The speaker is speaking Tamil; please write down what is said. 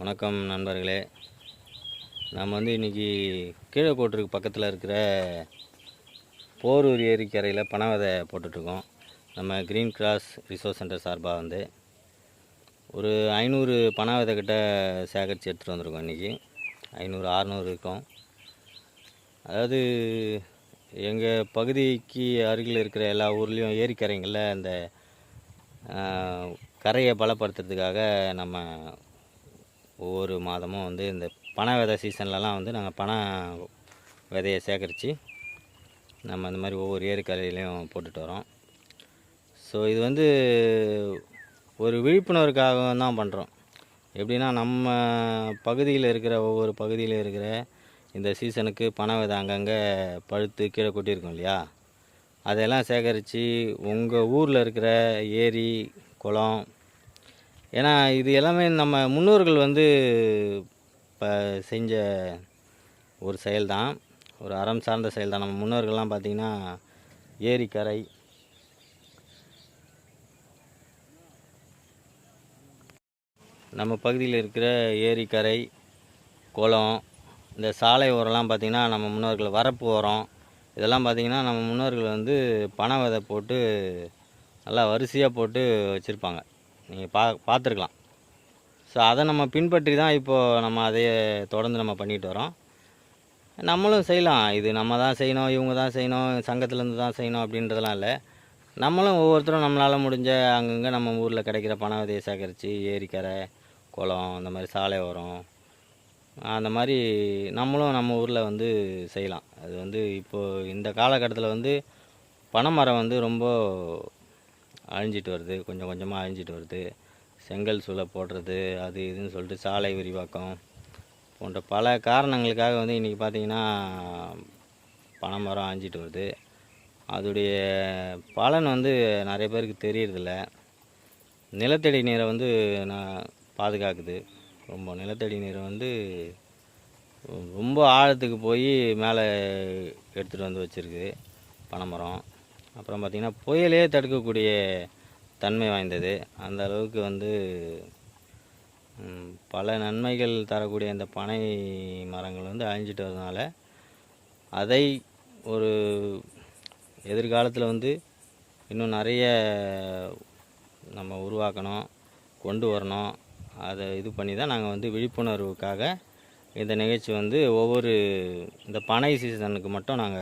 வணக்கம் நண்பர்களே. நம்ம வந்து இன்றைக்கி கீழக்கோட்டருக்கு பக்கத்தில் இருக்கிற போரூர் ஏரிக்கரையில் பனை விதை போட்டுட்ருக்கோம். நம்ம க்ரீன் கிராஸ் ரிசோர்ஸ் சென்டர் சார்பாக வந்து ஒரு ஐநூறு பனை விதை கிட்ட சேகரித்து எடுத்துகிட்டு வந்திருக்கோம் இன்றைக்கி ஐநூறு அறநூறு இருக்கும். அதாவது எங்கள் பகுதிக்கு அருகில் இருக்கிற எல்லா ஊர்லேயும் ஏரிக்கரைங்களில் அந்த கரையை பலப்படுத்துறதுக்காக நம்ம ஒவ்வொரு மாதமும் வந்து இந்த பனை விதை சீசன்லலாம் வந்து நாங்கள் பனை விதையை சேகரித்து நம்ம இந்த மாதிரி ஒவ்வொரு ஏரிக்கரையிலையும் போட்டுட்டு வரோம். ஸோ இது வந்து ஒரு விழிப்புணர்வுக்காக தான் பண்ணுறோம் எப்படின்னா நம்ம பகுதியில் இருக்கிற ஒவ்வொரு பகுதியில் இருக்கிற இந்த சீசனுக்கு பனை விதை அங்கங்கே பழுத்து கீழே கொட்டியிருக்கும் இல்லையா? அதெல்லாம் சேகரித்து உங்கள் ஊரில் இருக்கிற ஏரி குளம் ஏன்னா இது எல்லாமே நம்ம முன்னோர்கள் வந்து இப்போ செஞ்ச ஒரு செயல் தான் ஒரு அறம் சார்ந்த செயல் தான் நம்ம முன்னோர்கள்லாம் பார்த்திங்கன்னா ஏரிக்கரை நம்ம பகுதியில் இருக்கிற ஏரிக்கரை குளம் இந்த சாலை ஓரம்லாம் பார்த்திங்கன்னா நம்ம முன்னோர்கள் வரப்பு ஓரம் இதெல்லாம் பார்த்திங்கன்னா நம்ம முன்னோர்கள் வந்து பனை விதை போட்டு நல்லா வரிசையாக போட்டு வச்சுருப்பாங்க. நீங்கள் பா பார்த்துருக்கலாம் ஸோ அதை நம்ம பின்பற்றி தான் இப்போது நம்ம அதையே தொடர்ந்து நம்ம பண்ணிட்டு வரோம். நம்மளும் செய்யலாம். இது நம்ம தான் செய்யணும் இவங்க தான் செய்யணும் சங்கத்துலேருந்து தான் செய்யணும் அப்படின்றதெல்லாம் இல்லை. நம்மளும் ஒவ்வொருத்தரும் நம்மளால் முடிஞ்ச அங்கங்கே நம்ம ஊரில் கிடைக்கிற பண விதையை சேகரித்து ஏரிக்கரை குளம் அந்த மாதிரி சாலை ஓரம் அந்த மாதிரி நம்மளும் நம்ம ஊரில் வந்து செய்யலாம். அது வந்து இப்போது இந்த காலகட்டத்தில் வந்து பனைமரம் வந்து ரொம்ப அழிஞ்சிட்டு வருது கொஞ்சம் கொஞ்சமாக அழிஞ்சிட்டு வருது. செங்கல் சூளை போடுறது அது இதுன்னு சொல்லிட்டு சாலை விரிவாக்கம் போன்ற பல காரணங்களுக்காக வந்து இன்றைக்கி பார்த்தீங்கன்னா பனைமரம் அழிஞ்சிட்டு வருது. அதோடைய பலன் வந்து நிறைய பேருக்கு தெரியறதில்ல. நிலத்தடி நீரை வந்து நான் பாதுகாக்குது. ரொம்ப நிலத்தடி நீரை வந்து ரொம்ப ஆழத்துக்கு போய் மேலே எடுத்துகிட்டு வந்து வச்சுருக்குது பனைமரம் அப்புறம் பார்த்திங்கன்னா புயலே தடுக்கக்கூடிய தன்மை வாய்ந்தது. அந்த அளவுக்கு வந்து பல நன்மைகள் தரக்கூடிய இந்த பனை மரங்கள் வந்து அழிஞ்சிட்டு வரதுனால அதை ஒரு எதிர்காலத்தில் வந்து இன்னும் நிறைய நம்ம உருவாக்கணும் கொண்டு வரணும். அதை இது பண்ணி தான் நாங்கள் வந்து விழிப்புணர்வுக்காக இந்த நிகழ்ச்சி வந்து ஒவ்வொரு இந்த பனை சீசனுக்கு மட்டும் நாங்கள்